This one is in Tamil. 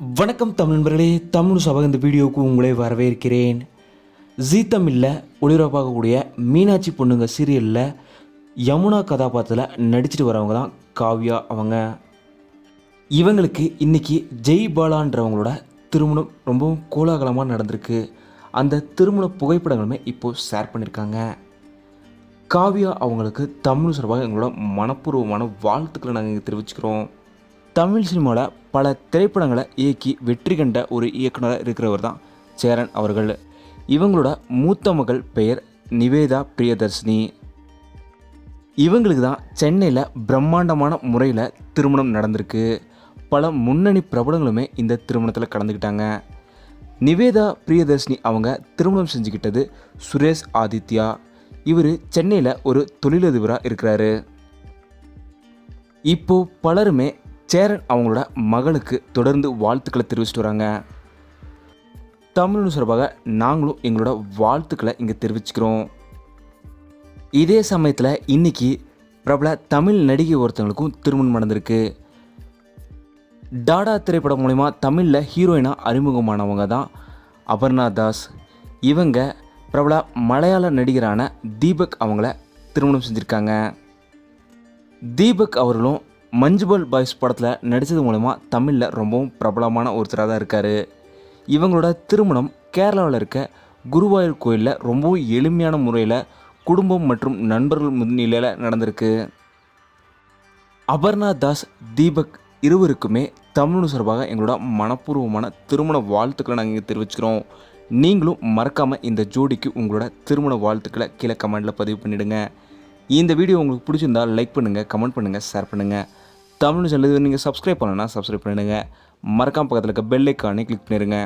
வணக்கம் தமிழ் நண்பர்களே தமிழ் சபக இந்த வீடியோவுக்கு உங்களை வரவேற்கிறேன். ஜீ தமிழில் ஒளிபரப்பாகக்கூடிய மீனாட்சி பொண்ணுங்க சீரியலில் யமுனா கதாபாத்திரத்தில் நடிச்சிட்டு வரவங்க தான் காவ்யா அவங்க. இவங்களுக்கு இன்னைக்கு ஜெய் பாலான்றவங்களோட திருமணம் ரொம்பவும் கோலாகலமாக நடந்திருக்கு. அந்த திருமண புகைப்படங்களுமே இப்போது ஷேர் பண்ணியிருக்காங்க காவ்யா அவங்களுக்கு தமிழ் சார்பாக எங்களோட மனப்பூர்வமான வாழ்த்துக்களை நாங்கள் இங்கே தெரிவிச்சுக்கிறோம். தமிழ் சினிமாவில் பல திரைப்படங்களை இயக்கி வெற்றி கண்ட ஒரு இயக்குனராக இருக்கிறவர் தான் சேரன் அவர்கள். இவங்களோட மூத்த மகள் பெயர் நிவேதா பிரியதர்ஷினி. இவங்களுக்கு தான் சென்னையில் பிரம்மாண்டமான முறையில் திருமணம் நடந்திருக்கு. பல முன்னணி பிரபலங்களுமே இந்த திருமணத்தில் கலந்துக்கிட்டாங்க. நிவேதா பிரியதர்ஷினி அவங்க திருமணம் செஞ்சுக்கிட்டது சுரேஷ் ஆதித்யா. இவர் சென்னையில் ஒரு தொழிலதிபராக இருக்கிறாரு. இப்போது பலருமே சேரன் அவங்களோட மகளுக்கு தொடர்ந்து வாழ்த்துக்களை தெரிவிச்சிட்டு வராங்க. தமிழ் சார்பாக நாங்களும் எங்களோட வாழ்த்துக்களை இங்கே தெரிவிச்சுக்கிறோம். இதே சமயத்தில் இன்னைக்கு பிரபல தமிழ் நடிகை ஒருத்தவங்களுக்கும் திருமணம் நடந்திருக்கு. டாடா திரைப்படம் மூலிமா தமிழில் ஹீரோயினாக அறிமுகமானவங்க தான் அபர்ணா தாஸ். இவங்க பிரபல மலையாள நடிகரான தீபக் அவங்கள திருமணம் செஞ்சுருக்காங்க. தீபக் அவர்களும் மஞ்சுபல் பாய்ஸ் படத்தில் நடித்தது மூலமாக தமிழில் ரொம்பவும் பிரபலமான ஒருத்தராக தான் இருக்கார். இவங்களோட திருமணம் கேரளாவில் இருக்க குருவாயூர் கோயிலில் ரொம்பவும் எளிமையான முறையில் குடும்பம் மற்றும் நண்பர்கள் முன்னிலையில் நடந்திருக்கு. அபர்ணா தாஸ் தீபக் இருவருக்குமே தமிழ் சார்பாக எங்களோட மனப்பூர்வமான திருமண வாழ்த்துக்களை நாங்கள் இங்கே தெரிவிச்சுக்கிறோம். நீங்களும் மறக்காமல் இந்த ஜோடிக்கு உங்களோட திருமண வாழ்த்துக்களை கீழே கமெண்ட்டில் பதிவு பண்ணிவிடுங்க இந்த வீடியோ உங்களுக்கு பிடிச்சிருந்தா லைக் பண்ணுங்கள் கமெண்ட் பண்ணுங்கள் ஷேர் பண்ணுங்கள் தமிழ் சேனல் நீங்கள் சப்ஸ்கிரைப் பண்ணலன்னா சப்ஸ்கிரைப் பண்ணிடுங்க. மறக்காம பக்கத்தில் இருக்க பெல் ஐக்கானே கிளிக் பண்ணிடுங்க.